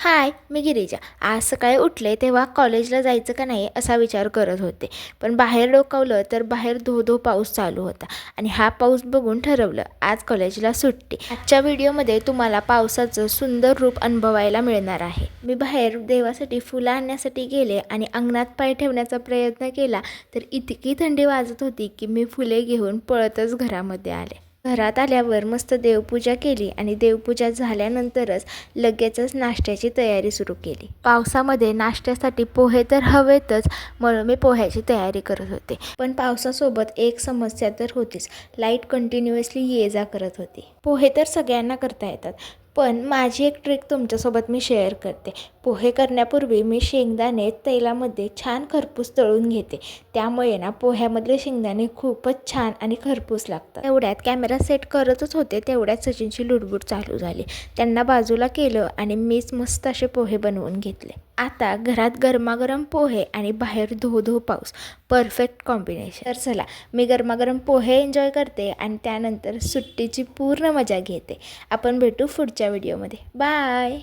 हाय मी गिरीजा. आज सकाळी उठले तेव्हा कॉलेजला जायचं का नाही असा विचार करत होते. पण बाहेर डोकावलं तर बाहेर धो धो पाऊस चालू होता आणि हा पाऊस बघून ठरवलं आज कॉलेजला सुट्टी. आजच्या व्हिडिओमध्ये तुम्हाला पावसाचं सुंदर रूप अनुभवायला मिळणार आहे. मी बाहेर देवासाठी फुलं आणण्यासाठी गेले आणि अंगणात पाय ठेवण्याचा प्रयत्न केला तर इतकी थंडी वाजत होती की मी फुले घेऊन पळतच घरामध्ये आले. घरात आल्यावर मस्त देवपूजा केली आणि देवपूजा झाल्यानंतरच लगेचच नाश्त्याची तयारी सुरू केली. पावसामध्ये नाश्त्यासाठी पोहे तर हवेतच म्हणून मी पोह्याची तयारी करत होते. पण पावसासोबत एक समस्या तर होतीच. लाइट कंटिन्युअसली ये जा करत होती. पोहे तर सगळ्यांना करता येतात पण माझी एक ट्रिक तुमच्यासोबत मी शेअर करते. पोहे करण्यापूर्वी मी शेंगदाणे तेलामध्ये छान खरपूस तळून घेते. त्यामुळे ना पोह्यामधले शेंगदाणे खूपच छान आणि खरपूस लागतात. तेवढ्यात कॅमेरा सेट करतच होते तेवढ्यात सचिनची लुडबुड चालू झाली. त्यांना बाजूला केलं आणि मीच मस्त असे पोहे बनवून घेतले. आता घरात गरमागरम पोहे आणि बाहेर धो धो पाऊस. परफेक्ट कॉम्बिनेशन तर चला मी गरमागरम पोहे एन्जॉय करते आणि त्यानंतर सुट्टीची पूर्ण मजा घेते. आपण भेटू पुढच्या व्हिडिओमध्ये बाय